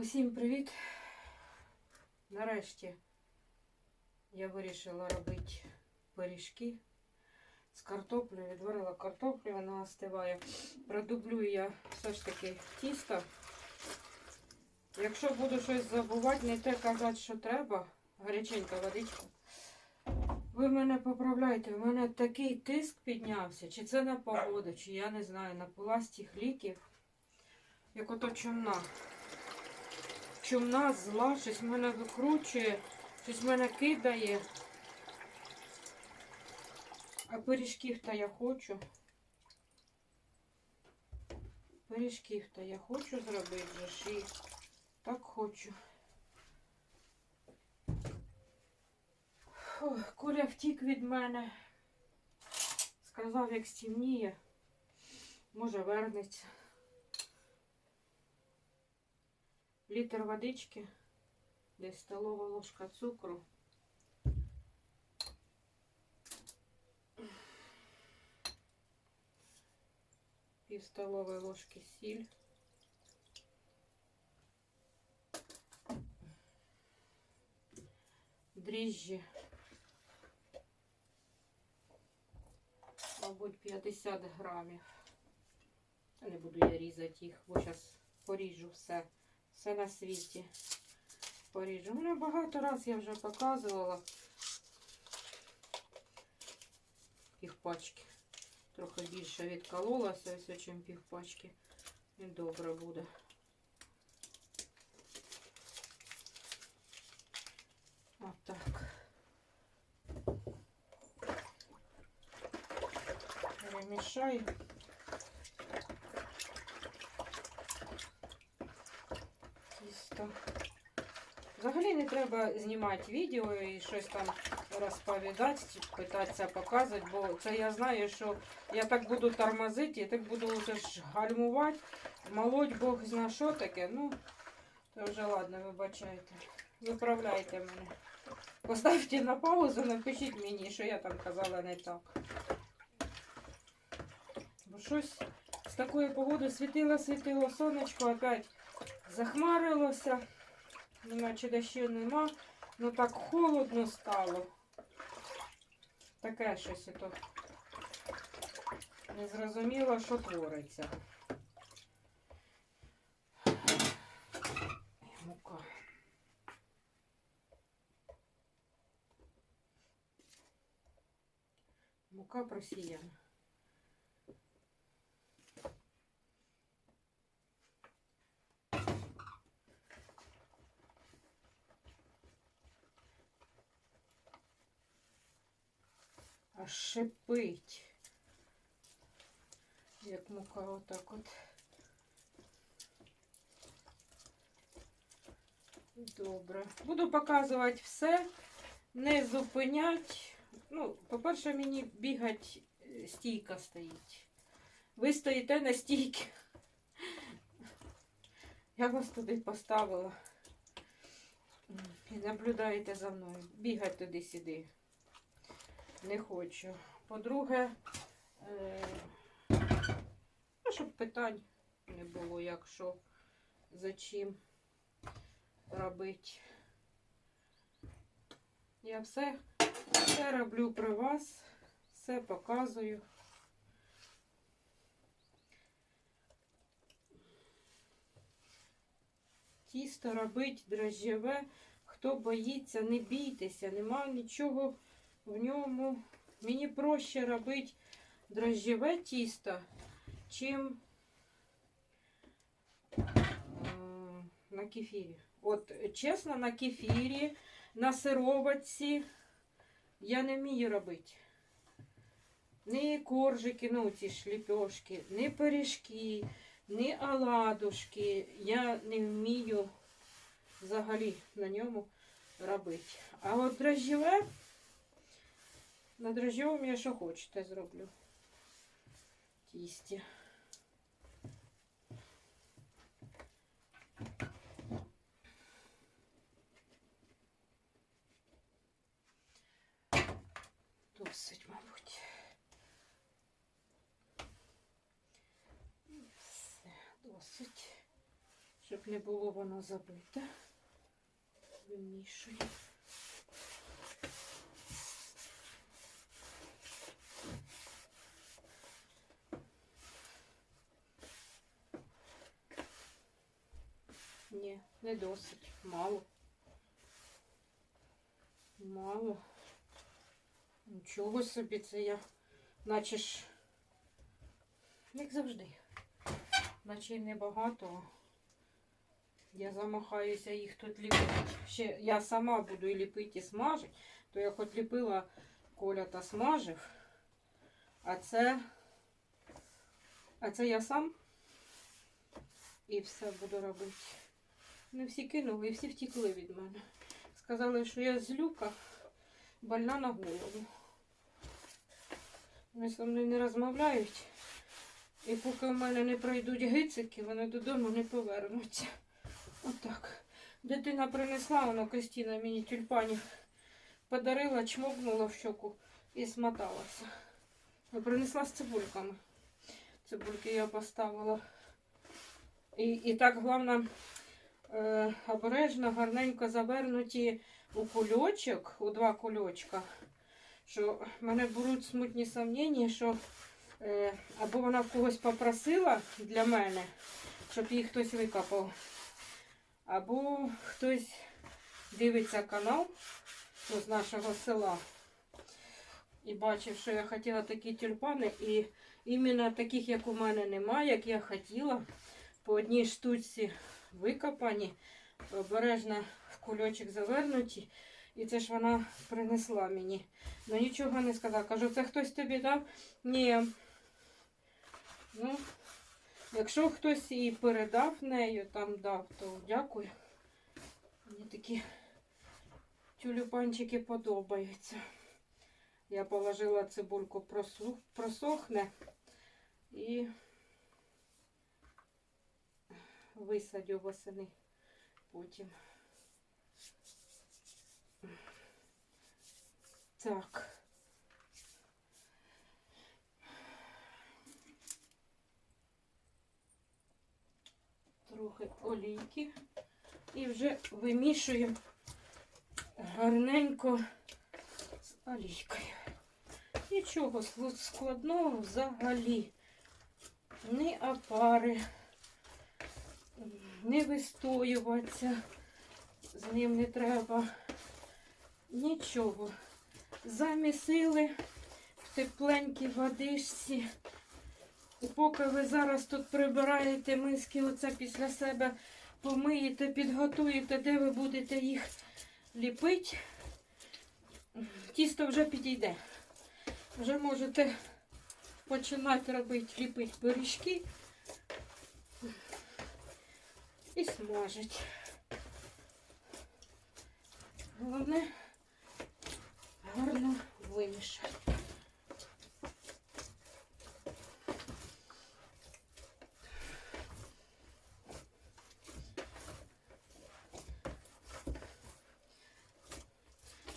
Усім привіт! Нарешті я вирішила робити пиріжки з картоплею. Відварила картоплю, вона остиває. Продублюю я все ж таки тісто. Якщо буду щось забувати, не те казати, що треба, гаряченька водичка. Ви мене поправляйте, у мене такий тиск піднявся, чи це на погоду, чи я не знаю, напила з тих ліків, як ото чумна чумна, зла, щось мене викручує, щось мене кидає. А пиріжків-то я хочу. Пиріжків-то я хочу зробити же ж і так хочу. Ох, Коля втік від мене. Сказав, як стемніє, може вернеться. Літр водички, десь столова ложка цукру. Пів столової ложки сіль. Дріжджі. Мабуть, 50 грамів. Не буду я різати їх, бо зараз поріжу все все на світі поріжу. Ну, багато раз я вже показувала півпачки. Трохи більше відкололася, ось чим півпачки. І добре буде. Отак. Перемішаю. тісто. Взагалі не треба знімати відео і щось там розповідати, питатися показувати, бо це я знаю, що я так буду тормозити, я так буду вже ж гальмувати, молоть Бог зна що таке. Ну, то вже ладно, вибачайте. Виправляйте мене. Поставте на паузу, напишіть мені, що я там казала не так. Бо щось з такої погоди світило, світило сонечко опять. Захмарилося, наче дощу нема, ну так холодно стало. Таке щось ото не зрозуміло, що твориться. Мука. Мука просіяна. Аж шипить. Як мука отак от. Добре. Буду показувати все, не зупинять. Ну, по-перше, мені бігать е, стійка стоїть. Ви стоїте на стійці. Я вас туди поставила. І наблюдаєте за мною. Бігать туди-сюди не хочу. По-друге, е, ну, щоб питань не було, як що, за чим робити. Я все, все роблю при вас, все показую. Тісто робить дрожжеве, хто боїться, не бійтеся, нема нічого в ньому мені проще робити дрожжеве тісто, чим е, на кефірі. От, чесно, на кефірі, на сироватці я не вмію робити. Ні коржики, ну ці шліпьошки, ні пиріжки, ні оладушки. Я не вмію взагалі на ньому робити. А от дрожжеве на дрожжевому я що хочете зроблю. Тісті. Досить, мабуть. Все, досить. щоб не було воно забите. Вимішую. Ні, не досить. Мало. Мало. Нічого собі це я. Наче ж, як завжди. Наче й небагато. Я замахаюся їх тут ліпити. Ще я сама буду і ліпити і смажити. То я хоч ліпила Коля та смажив. А це. А це я сам. І все буду робити. Не всі кинули і всі втікли від мене. Сказали, що я злюка, больна на голову. Вони зі мною не розмовляють. І поки в мене не пройдуть гицики, вони додому не повернуться. Отак. Дитина принесла, воно Кристина мені тюльпанів подарила, чмокнула в щоку і смоталася. Я принесла з цибульками. Цибульки я поставила. І, і так, головне, е, обережно, гарненько завернуті у кульочок, у два кульочка. Що в мене беруть смутні сумніння, що е, або вона в когось попросила для мене, щоб її хтось викопав. Або хтось дивиться канал ну, з нашого села і бачив, що я хотіла такі тюльпани, і іменно таких, як у мене немає, як я хотіла, по одній штучці викопані, обережно в кульочок завернуті. І це ж вона принесла мені. Ну нічого не сказала. Кажу, це хтось тобі дав? Ні. Ну, Якщо хтось і передав нею, там дав, то дякую. Мені такі тюльпанчики подобаються. Я положила цибульку просохне і висадю восени потім. Так. трохи олійки і вже вимішуємо гарненько з олійкою. Нічого складного взагалі. Ні опари, не вистоюватися, з ним не треба. Нічого. Замісили в тепленькій водичці. Поки ви зараз тут прибираєте миски, оце після себе помиєте, підготуєте, де ви будете їх ліпити, тісто вже підійде. Вже можете починати робити, ліпити пиріжки і смажити. Головне гарно вимішати.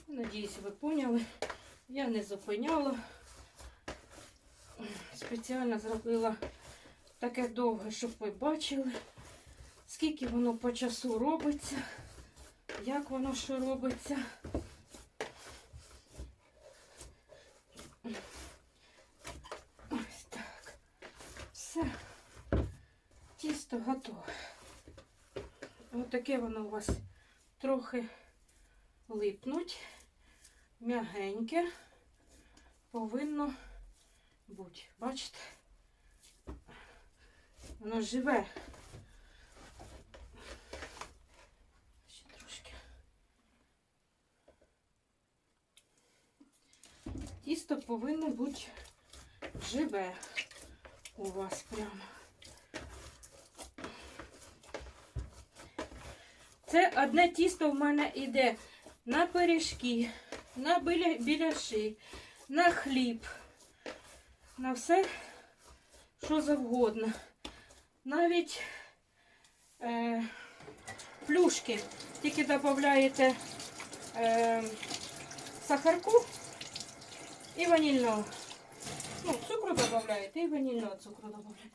Надіюсь, ви поняли. Я не зупиняла. Спеціально зробила таке довге, щоб ви бачили, скільки воно по часу робиться, як воно що робиться. Ось так. Все. Тісто готове. Ось таке воно у вас трохи липнуть, м'ягеньке повинно бути. Бачите? Воно живе. Ще трошки. Тісто повинно бути живе у вас прямо. Це одне тісто в мене йде на пиріжки, на біля- біляши, на хліб, на все, що завгодно. Навіть е, плюшки. Тільки додаєте е, сахарку і ванільного. Ну, цукру додаєте і ванільного цукру додаєте.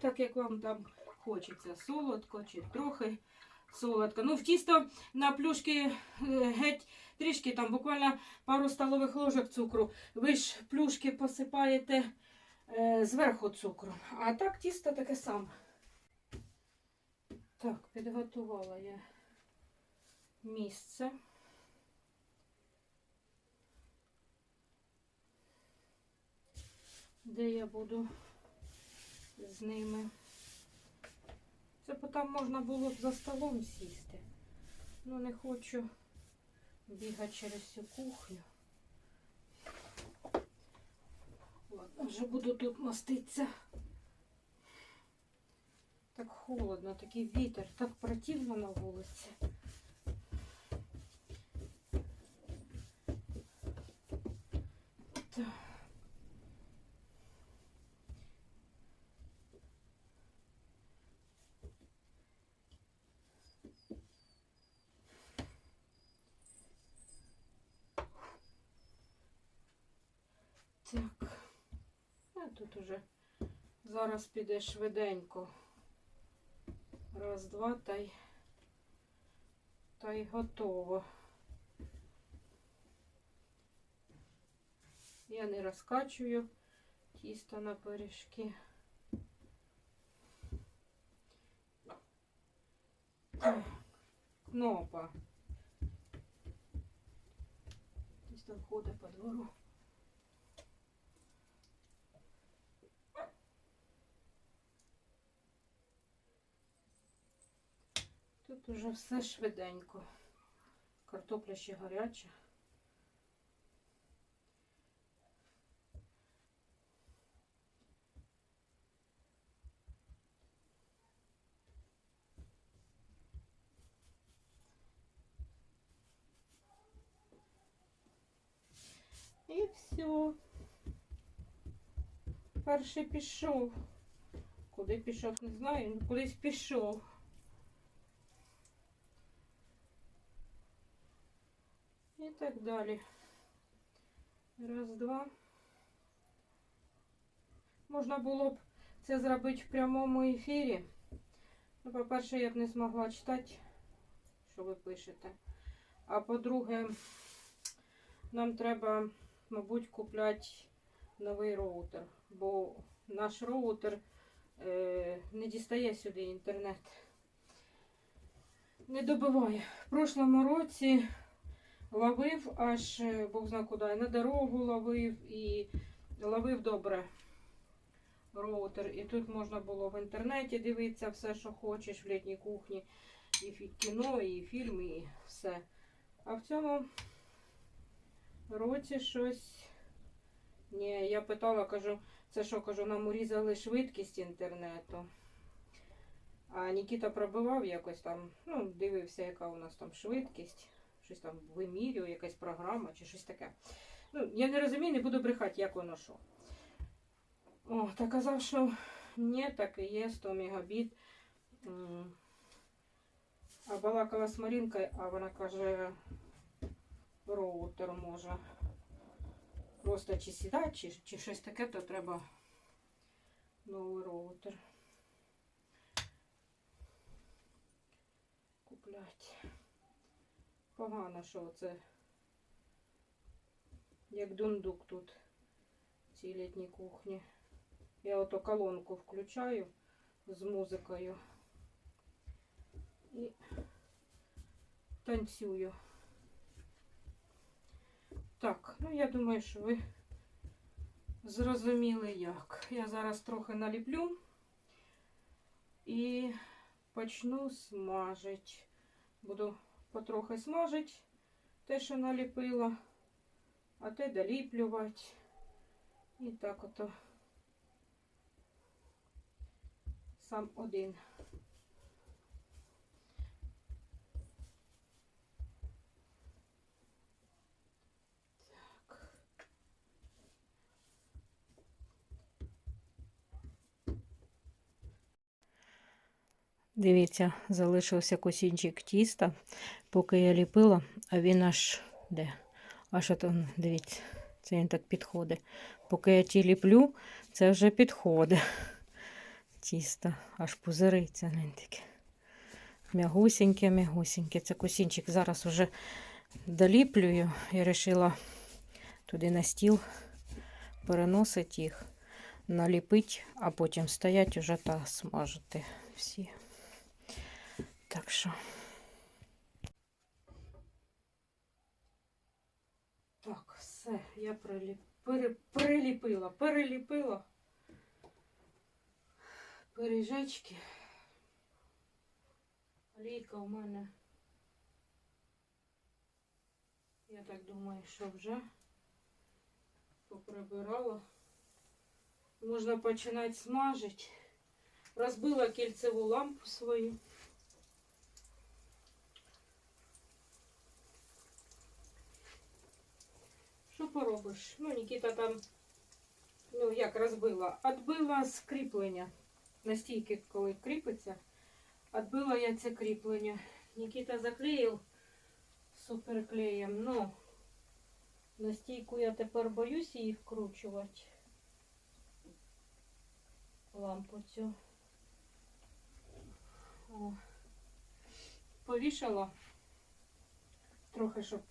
Так як вам там хочеться солодко чи трохи солодко. Ну, в тісто на плюшки е, геть трішки, там буквально пару столових ложок цукру. Ви ж плюшки посипаєте е, зверху цукру. А так тісто таке саме. Так, підготувала я місце. Де я буду з ними. Це бо там можна було б за столом сісти. Ну не хочу бігати через всю кухню. Ладно, вже буду тут маститися. Так холодно, такий вітер, так противно на вулиці. Так. Так. А тут уже зараз піде швиденько. Раз, два, та й, та й готово. Я не розкачую тісто на пиріжки. Кнопа. Десь там ходить по двору. Тут уже все швиденько. Картопля ще гаряча. І все. Перший пішов. Куди пішов, не знаю, кудись пішов. І так далі. Раз, два. Можна було б це зробити в прямому ефірі. Ну, по-перше, я б не змогла читати, що ви пишете. А по-друге, нам треба, мабуть, купляти новий роутер, бо наш роутер е, не дістає сюди інтернет. Не добиває. В прошлому році ловив аж е, Бог зна куди, і на дорогу ловив і ловив добре роутер. І тут можна було в інтернеті дивитися все, що хочеш в літній кухні. І кіно, і фільми, і все. А в цьому році щось. Ні, я питала, кажу, це що, кажу, нам урізали швидкість інтернету. А Нікіта пробивав якось там, ну, дивився, яка у нас там швидкість. Щось там вимірює, якась програма чи щось таке. Ну, я не розумію, не буду брехати, як воно що. О, та казав, що ні, так і є 100 мегабіт. А балакала з Марінкою, а вона каже, роутер може. Просто чи сідати, чи, чи щось таке, то треба новий роутер. Куплять. Погано, що це як дундук тут в цій літній кухні. Я ото колонку включаю з музикою і танцюю. Так, ну я думаю, що ви зрозуміли як. Я зараз трохи наліплю і почну смажити. Буду потрохи смажити те, що наліпила, а те доліплювати. І так ото сам один. Дивіться, залишився косінчик тіста, поки я ліпила, а він аж де? Аж от, дивіться, це він так підходить. Поки я ті ліплю, це вже підходить. тісто, аж пузириться таке. Мягусіньке, мягусіньке. Це кусінчик зараз вже доліплюю і вирішила туди на стіл переносити їх, наліпити, а потім стоять уже та смажити всі. Так що. Так, все, я приліп... приліпила, переліпила пиріжечки. Олійка у мене. Я так думаю, що вже поприбирала. Можна починати смажити. Розбила кільцеву лампу свою. Що поробиш? Ну, Нікіта там, ну як розбила, Отбила з кріплення. Настільки, коли кріпиться, Отбила я це кріплення. Нікіта заклеїв суперклеєм. Ну, на стійку я тепер боюсь її вкручувати. Лампу цю. О. Повішала. Трохи, щоб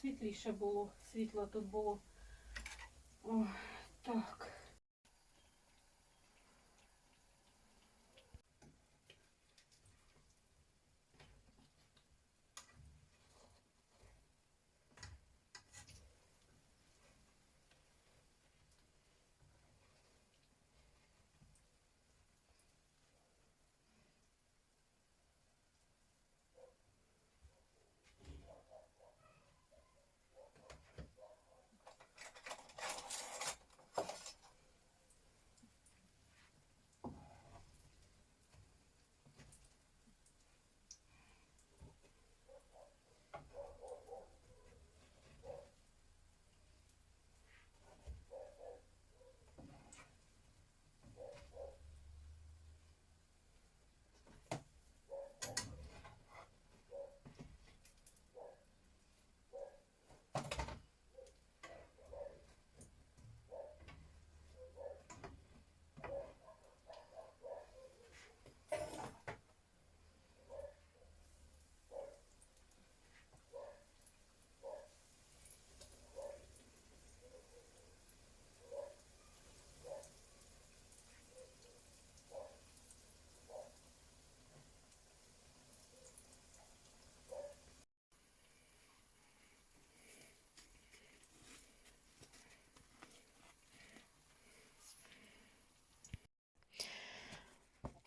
світліше було. Світло тут було. О, так.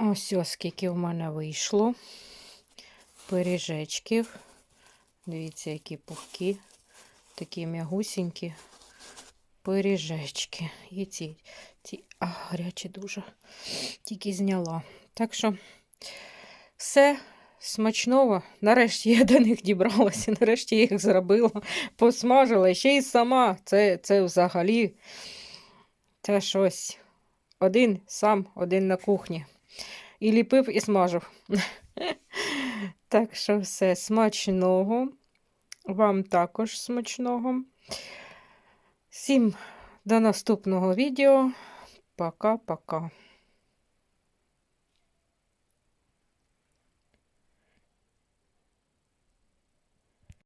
Ось скільки в мене вийшло. Пиріжечків. Дивіться, які пухкі, такі м'ягусінькі пиріжечки. І ці, ці а, гарячі дуже. Тільки зняла. Так що все смачного. Нарешті я до них дібралася, нарешті я їх зробила, посмажила. Ще й сама. Це, це взагалі це щось. Один сам, один на кухні. І ліпив, і смажив. Так що все смачного. Вам також смачного. Всім до наступного відео. Пока-пока.